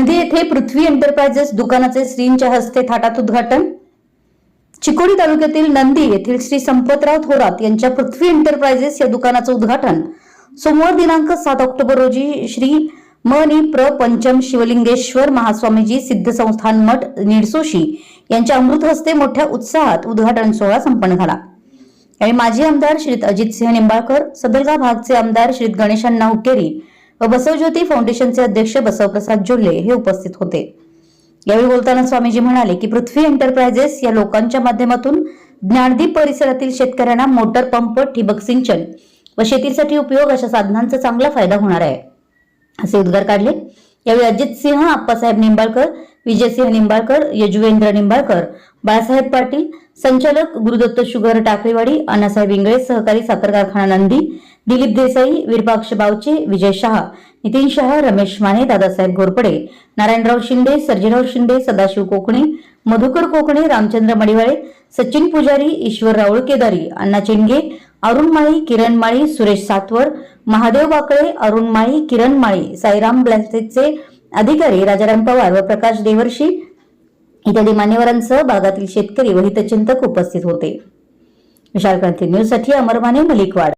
येथे पृथ्वी एंटरप्राइजेस दुकानाचे श्रींच्या हस्ते थाटात उद्घाटन. चिकोडी तालुक्यातील नंदी येथील श्री संपतराव थोरात यांच्या पृथ्वी एंटरप्राइजेस या दुकानाचं उद्घाटन. सोमवार दिनांक सात ऑक्टोबर रोजी श्री मनी प्र पंचम शिवलिंगेश्वर महास्वामीजी सिद्ध संस्थान मठ निडसोशी यांच्या अमृत हस्ते मोठ्या उत्साहात उद्घाटन सोहळा संपन्न झाला. यावेळी माजी आमदार श्री अजितसिंह निंबाळकर सदरगा भागचे आमदार श्री गणेशांना हुकेरी व बसवज्योती फाउंडेशनचे अध्यक्ष बसवप्रसाद जोल्ले हे उपस्थित होते. यावेळी बोलताना स्वामीजी म्हणाले की पृथ्वी एंटरप्राइजेस या लोकांच्या माध्यमातून ज्ञानदीप परिसरातील शेतकऱ्यांना मोटर पंप ठिबक सिंचन व शेतीसाठी उपयोग अशा साधनांचा चांगला फायदा होणार आहे. असे उद्गार काढले. यावेळी अजित सिंह आप्पासाहेब निंबाळकर विजयसिंह निंबाळकर यजुवेंद्र निंबाळकर बाळासाहेब पाटील संचालक गुरुदत्त शुगर टाकळीवाडी अण्णासाहेब इंगळे सहकारी साखर कारखाना नंदी दिलीप देसाई विरपाक्ष बावचे विजय शहा नितीन शहा रमेश माने दादासाहेब घोरपडे नारायणराव शिंदे सर्जेराव शिंदे सदाशिव कोकणे मधुकर कोकणे रामचंद्र मडिवाळे सचिन पुजारी ईश्वर राऊळ केदारी अण्णा चेंगे अरुण माळी किरण माळी सुरेश सातवर महादेव बाकळे अरुण माळी किरण माळी साईराम ब्लॅस्टेटचे अधिकारी राजाराम पवार व प्रकाश देवर्षी. इत्यादी मान्यवरांसह भागातील शेतकरी व हितचिंतक उपस्थित होते. विशाल क्रांती न्यूजसाठी अमरमाने मलिकवाड.